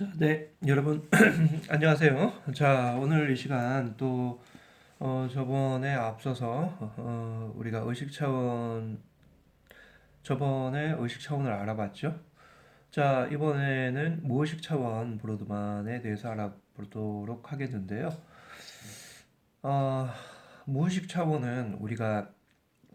자, 네, 여러분 안녕하세요. 자, 오늘 이 시간 또 어, 저번에 앞서서 어, 우리가 의식 차원 저번에 의식 차원을 알아봤죠. 자, 이번에는 무의식 차원 브로드만에 대해서 알아보도록 하겠는데요. 어, 무의식 차원은 우리가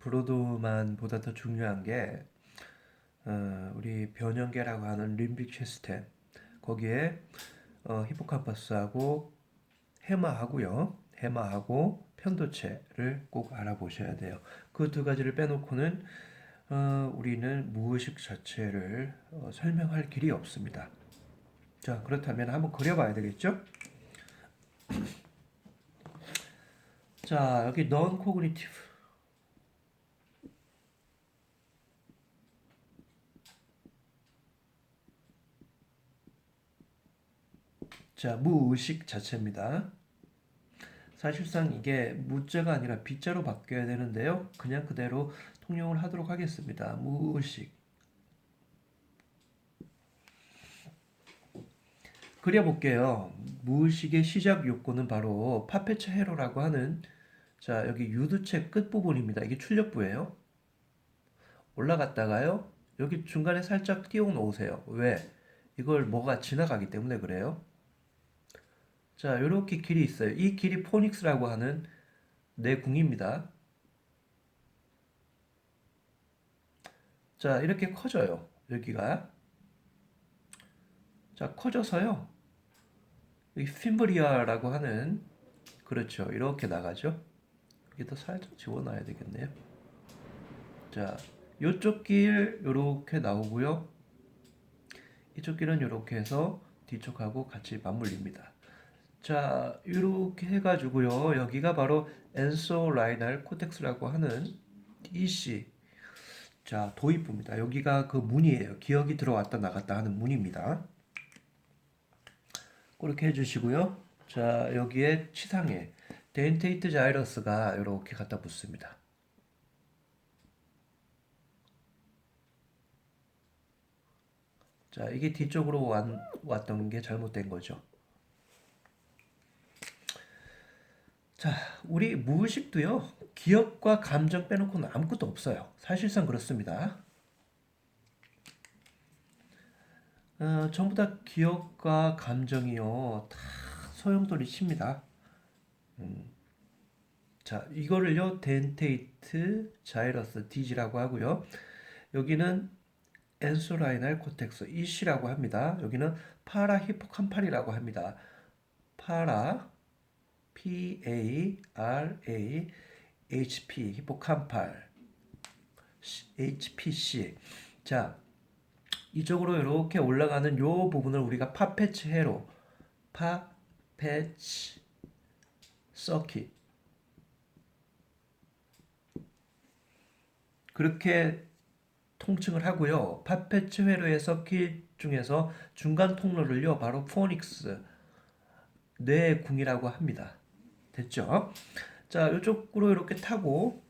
브로드만보다 더 중요한 게 어, 우리 변형계라고 하는 림빅 시스템 거기에 어, 히포캄퍼스하고 해마하고요. 해마하고 편도체를 꼭 알아보셔야 돼요. 그 두 가지를 빼놓고는 어, 우리는 무의식 자체를 어, 설명할 길이 없습니다. 자, 그렇다면 한번 그려봐야 되겠죠? 자, 여기 non 자, 무의식 자체입니다. 사실상 이게 무자가 아니라 비자로 바뀌어야 되는데요. 그냥 그대로 통용을 하도록 하겠습니다. 무의식. 그려볼게요. 무의식의 시작 요건은 바로 파페처 헤로라고 하는 자 여기 유두체 끝부분입니다. 이게 출력부예요. 올라갔다가요. 여기 중간에 살짝 띄워 놓으세요. 왜? 이걸 뭐가 지나가기 때문에 그래요. 자, 이렇게 길이 있어요. 이 길이 포닉스라고 하는 내궁입니다. 자, 이렇게 커져요. 여기가. 자, 커져서요. 여기 핀브리아라고 하는 그렇죠. 이렇게 나가죠. 여기도 살짝 지워놔야 되겠네요. 자, 이쪽 길 이렇게 나오고요. 이쪽 길은 이렇게 해서 뒤쪽하고 같이 맞물립니다. 자, 이렇게 해가지고요. 여기가 바로 엔소 라이날 코텍스라고 하는 EC. 자, 도입부입니다. 여기가 그 문이에요. 기억이 들어왔다 나갔다 하는 문입니다. 그렇게 해주시고요. 자, 여기에 치상에 덴테이트 자이러스가 이렇게 갖다 붙습니다. 자, 이게 뒤쪽으로 왔, 왔던 게 잘못된 거죠. 자, 우리 무의식도요, 기억과 감정 빼놓고는 아무것도 없어요. 사실상 그렇습니다. 어, 전부 다 기억과 감정이요, 다 소용돌이 칩니다. 음. 자, 이거를요, 덴테이트 자이러스 디지라고 하고요. 여기는 엔소라이날 코텍스 이시라고 합니다. 여기는 파라 히포캄팔이라고 합니다. 파라 P A R A H P 히포캄팔 HPC 자 이쪽으로 이렇게 올라가는 요 부분을 우리가 파페치 해로 파페치 서킷 그렇게 통칭을 하고요. 파페치 회로의 서킷 중에서 중간 통로를요, 바로 포닉스 뇌궁이라고 합니다. 됐죠? 자, 이쪽으로 이렇게 타고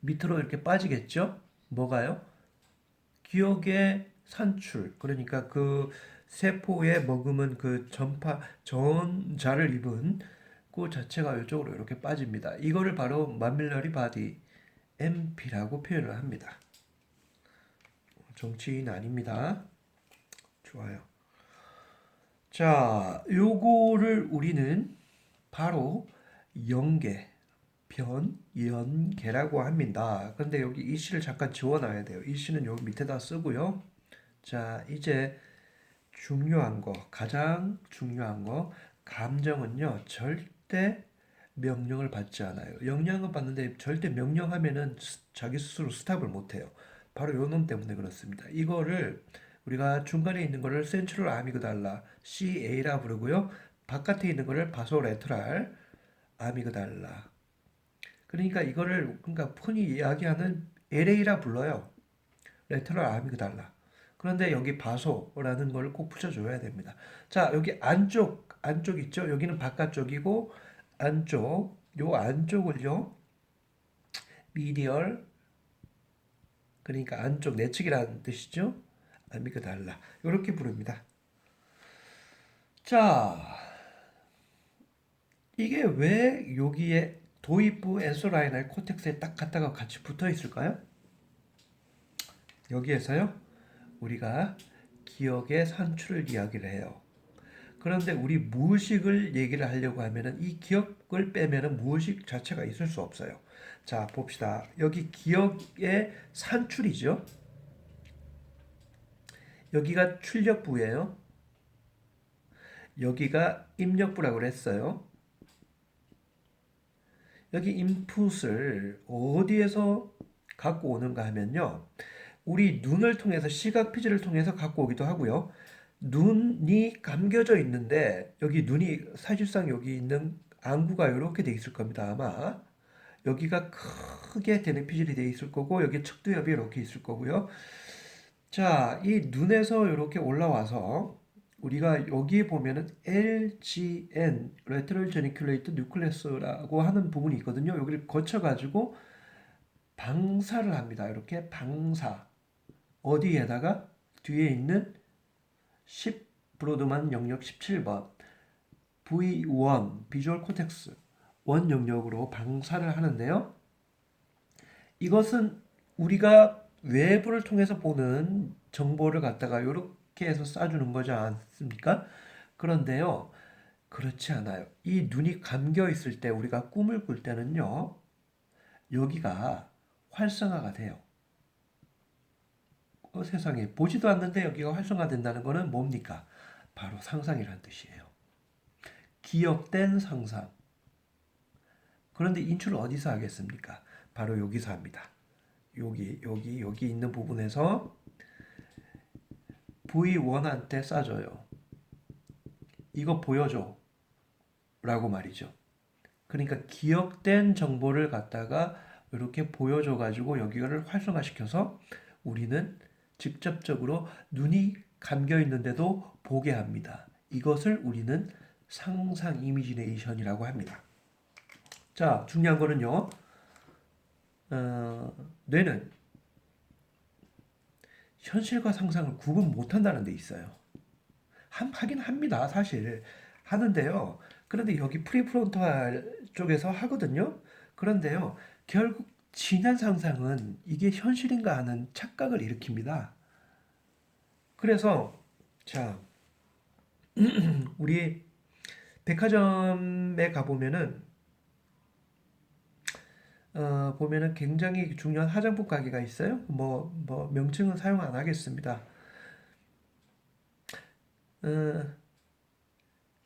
밑으로 이렇게 빠지겠죠? 뭐가요? 기억의 산출. 그러니까 그 세포에 머금은 그 전파 전자를 입은 그 자체가 이쪽으로 이렇게 빠집니다. 이거를 바로 마밀러리 바디 MP라고 표현을 합니다. 정치인 아닙니다. 좋아요. 자, 요거를 우리는 바로 연계, 변 연계라고 합니다. 근데 여기 이 시를 잠깐 지워놔야 돼요. 이 시는 여기 밑에다 쓰고요. 자, 이제 중요한 거, 가장 중요한 거, 감정은요, 절대 명령을 받지 않아요. 영향을 받는데 절대 명령하면은 자기 스스로 스탑을 못 해요. 바로 요 놈 때문에 그렇습니다. 이거를 우리가 중간에 있는 거를 센트럴 아미그달라 CA라 부르고요. 바깥에 있는 거를 바소레트랄 아미그달라. 그러니까 이거를 그러니까 흔히 이야기하는 LA라 불러요. 레트럴 아미그달라. 그런데 여기 바소라는 걸 꼭 붙여줘야 됩니다. 자, 여기 안쪽, 안쪽 있죠? 여기는 바깥쪽이고, 안쪽, 요 안쪽을요, 미디얼, 그러니까 안쪽 내측이라는 뜻이죠? 아미그달라 이렇게 부릅니다. 자, 이게 왜 여기에 도입부 엔소라인할 코텍스에 딱 갖다가 같이 붙어 있을까요? 여기에서요, 우리가 기억의 산출을 이야기를 해요. 그런데 우리 무의식을 얘기를 하려고 하면은 이 기억을 빼면은 무의식 자체가 있을 수 없어요. 자, 봅시다. 여기 기억의 산출이죠. 여기가 출력부예요. 여기가 입력부라고 그랬어요. 여기 인풋을 어디에서 갖고 오는가 하면요. 우리 눈을 통해서 시각 피지를 통해서 갖고 오기도 하고요. 눈이 감겨져 있는데 여기 눈이 사실상 여기 있는 안구가 이렇게 돼 있을 겁니다. 아마 여기가 크게 되는 피질이 돼 있을 거고 여기 척두엽이 이렇게 있을 거고요. 자, 이 눈에서 이렇게 올라와서 우리가 여기 보면은 LGN, Lateral Geniculate Nucleus라고 하는 부분이 있거든요. 여기를 거쳐 가지고 방사를 합니다. 이렇게 방사. 어디에다가 뒤에 있는 10 브로드만 영역 17번 V1 비주얼 코텍스 원 영역으로 방사를 하는데요. 이것은 우리가 외부를 통해서 보는 정보를 갖다가 이렇게 해서 쏴주는 거지 않습니까? 그런데요, 그렇지 않아요. 이 눈이 감겨 있을 때 우리가 꿈을 꿀 때는요, 여기가 활성화가 돼요. 어, 세상에 보지도 않는데 여기가 활성화된다는 거는 뭡니까? 바로 상상이라는 뜻이에요. 기억된 상상. 그런데 인출을 어디서 하겠습니까? 바로 여기서 합니다. 여기, 여기, 여기 있는 부분에서 V1한테 쏴줘요. 이거 보여줘. 라고 말이죠. 그러니까 기억된 정보를 갖다가 이렇게 보여줘 가지고 여기를 활성화시켜서 우리는 직접적으로 눈이 감겨 있는데도 보게 합니다. 이것을 우리는 상상 이미지네이션이라고 합니다. 자, 중요한 거는요. 어, 뇌는 현실과 상상을 구분 못한다는 데 있어요. 함, 하긴 합니다, 사실. 하는데요. 그런데 여기 프리프론탈 쪽에서 하거든요. 그런데요, 결국 지난 상상은 이게 현실인가 하는 착각을 일으킵니다. 그래서, 자, 우리 백화점에 가보면은 어, 보면은 굉장히 중요한 화장품 가게가 있어요. 뭐, 뭐, 명칭은 사용 안 하겠습니다. 어,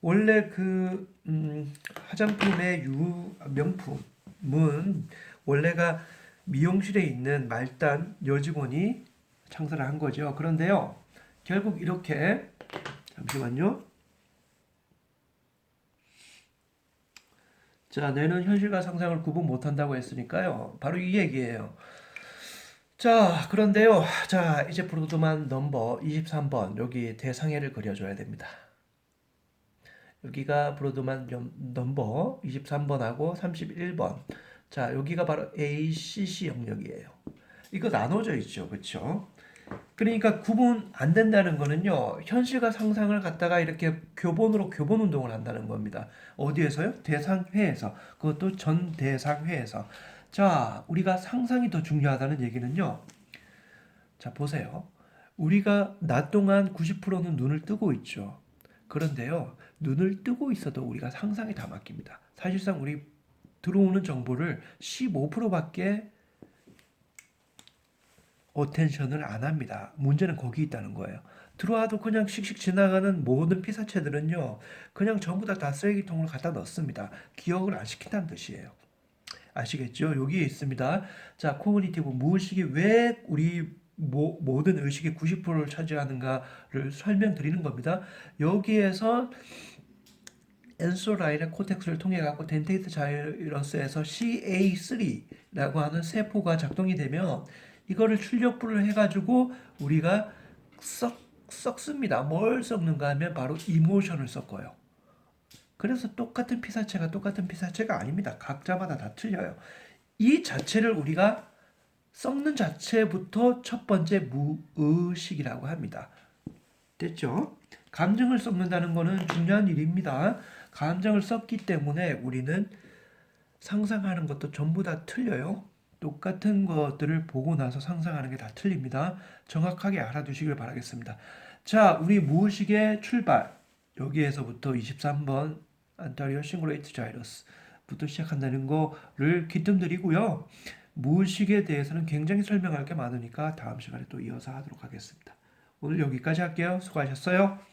원래 그, 음, 화장품의 유, 명품은 원래가 미용실에 있는 말단 여직원이 창설을 한 거죠. 그런데요, 결국 이렇게, 잠시만요. 자, 뇌는 현실과 상상을 구분 못한다고 했으니까요. 바로 이 얘기예요. 자, 그런데요. 자, 이제 브로드만 넘버 23번 여기 대상해를 그려줘야 됩니다. 여기가 브로드만 염- 넘버 23번하고 31번. 자, 여기가 바로 ACC 영역이에요. 이거 나눠져 있죠. 그렇죠? 그러니까 구분 안 된다는 거는요, 현실과 상상을 갖다가 이렇게 교본으로 교본 운동을 한다는 겁니다. 어디에서요? 대상회에서. 그것도 전 대상회에서. 자, 우리가 상상이 더 중요하다는 얘기는요. 자, 보세요. 우리가 낮 동안 90%는 눈을 뜨고 있죠. 그런데요, 눈을 뜨고 있어도 우리가 상상에 다 맡깁니다. 사실상 우리 들어오는 정보를 15%밖에 어텐션을 안 합니다. 문제는 거기 있다는 거예요. 들어와도 그냥 씩씩 지나가는 모든 피사체들은요, 그냥 전부 다, 다 쓰레기통을 갖다 넣습니다. 기억을 안 시킨다는 뜻이에요. 아시겠죠? 여기에 있습니다. 자, 코그니티브 무의식이 왜 우리 모, 모든 의식의 90%를 차지하는가를 설명드리는 겁니다. 여기에서 엔소라인의 코텍스를 통해 갖고 덴테이트 자이러스에서 CA3라고 하는 세포가 작동이 되면 이거를 출력부를 해가지고 우리가 썩 썩습니다. 뭘 썩는가 하면 바로 이모션을 섞어요. 그래서 똑같은 피사체가 똑같은 피사체가 아닙니다. 각자마다 다 틀려요. 이 자체를 우리가 썩는 자체부터 첫 번째 무의식이라고 합니다. 됐죠? 감정을 썩는다는 것은 중요한 일입니다. 감정을 썩기 때문에 우리는 상상하는 것도 전부 다 틀려요. 똑같은 것들을 보고 나서 상상하는 게 다 틀립니다. 정확하게 알아두시길 바라겠습니다. 자, 우리 무의식의 출발. 여기에서부터 23번 안타리오 싱글레이트 자이러스부터 시작한다는 거를 귀뜸드리고요. 무의식에 대해서는 굉장히 설명할 게 많으니까 다음 시간에 또 이어서 하도록 하겠습니다. 오늘 여기까지 할게요. 수고하셨어요.